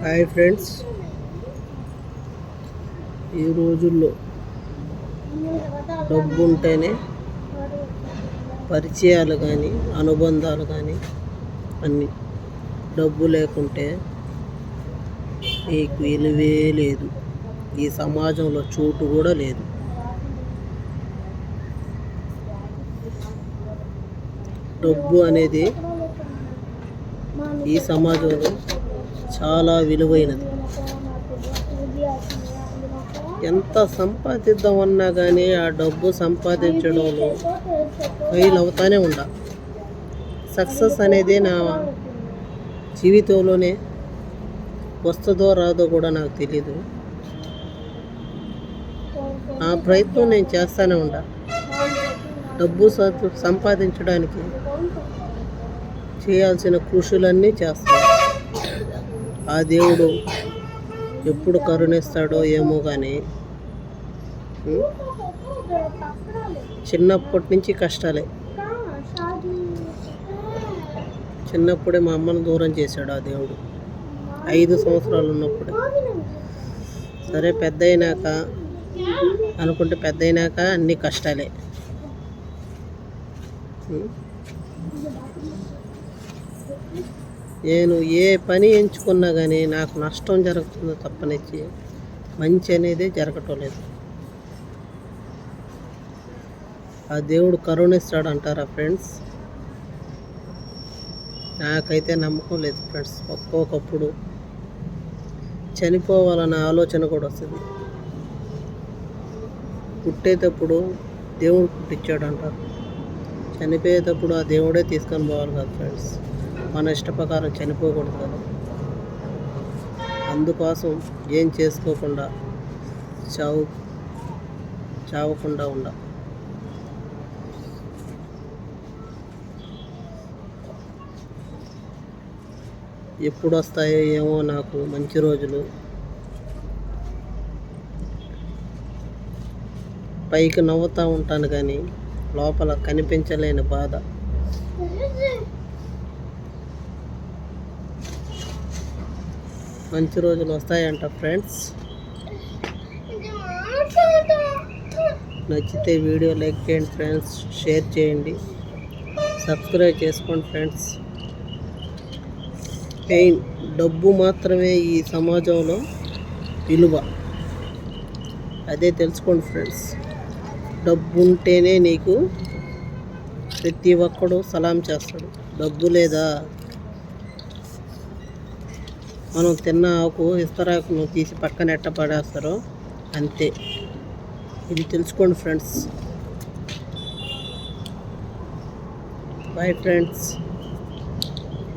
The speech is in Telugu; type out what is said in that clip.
Hi friends. ఈ రోజుల్లో డబ్బు ఉంటేనే పరిచయాలు కానీ అనుబంధాలు కానీ అన్నీ. డబ్బు లేకుంటే నీకు విలువే లేదు. ఈ సమాజంలో చోటు కూడా లేదు. డబ్బు అనేది ఈ సమాజంలో చాలా విలువైనది. ఎంత సంపాదిద్దామన్నా కానీ ఆ డబ్బు సంపాదించడంలో ఫెయిల్ అవుతానే ఉండ. సక్సెస్ అనేది నా జీవితంలోనే వస్తుందో రాదో కూడా నాకు తెలీదు. ఆ ప్రయత్నం నేను చేస్తానే ఉండ. డబ్బు సంపాదించడానికి చేయాల్సిన కృషులన్నీ చేస్తాను ఆ దేవుడు ఎప్పుడు కరుణిస్తాడో ఏమో కానీ చిన్నప్పటి నుంచి కష్టాలే. చిన్నప్పుడే మా అమ్మను దూరం చేశాడు ఆ దేవుడు. ఐదు సంవత్సరాలు ఉన్నప్పుడే. సరే పెద్ద అయినాక అనుకుంటే పెద్ద అయినాక అన్ని కష్టాలే. నేను ఏ పని ఎంచుకున్నా కానీ నాకు నష్టం జరుగుతుందో తప్పనిచ్చి మంచి అనేది జరగటం లేదు. ఆ దేవుడు కరుణిస్తాడు అంటారా ఫ్రెండ్స్? నాకైతే నమ్మకం లేదు ఫ్రెండ్స్. ఒక్కొక్కప్పుడు చనిపోవాలన్న ఆలోచన కూడా వస్తుంది. పుట్టేటప్పుడు దేవుడు పుట్టించాడు అంటారు చనిపోయేటప్పుడు ఆ దేవుడే తీసుకొని పోవాలి కదా ఫ్రెండ్స్. మన ఇష్టప్రకారం చనిపోకూడదు కదా. అందుకోసం ఏం చేసుకోకుండా చావు చావకుండా ఉండ ఎప్పుడు వస్తాయో ఏమో నాకు మంచి రోజులు. పైకి నవ్వుతూ ఉంటాను కానీ లోపల కనిపించలేని బాధ. మంచి రోజులు వస్తాయంట ఫ్రెండ్స్ నచ్చితే వీడియో లైక్ చేయండి ఫ్రెండ్స్ షేర్ చేయండి. సబ్స్క్రైబ్ చేసుకోండి ఫ్రెండ్స్ పెయిన్ డబ్బు మాత్రమే ఈ సమాజంలో విలువ. అదే తెలుసుకోండి ఫ్రెండ్స్ డబ్బు ఉంటేనే నీకు ప్రతి ఒక్కడు సలాం చేస్తాడు. డబ్బు లేదా మనం తిన్న ఆకు ఇస్తరాకును తీసి పక్కన ఎట్ట పడేస్తారో అంతే. ఇది తెలుసుకోండి ఫ్రెండ్స్. Bye friends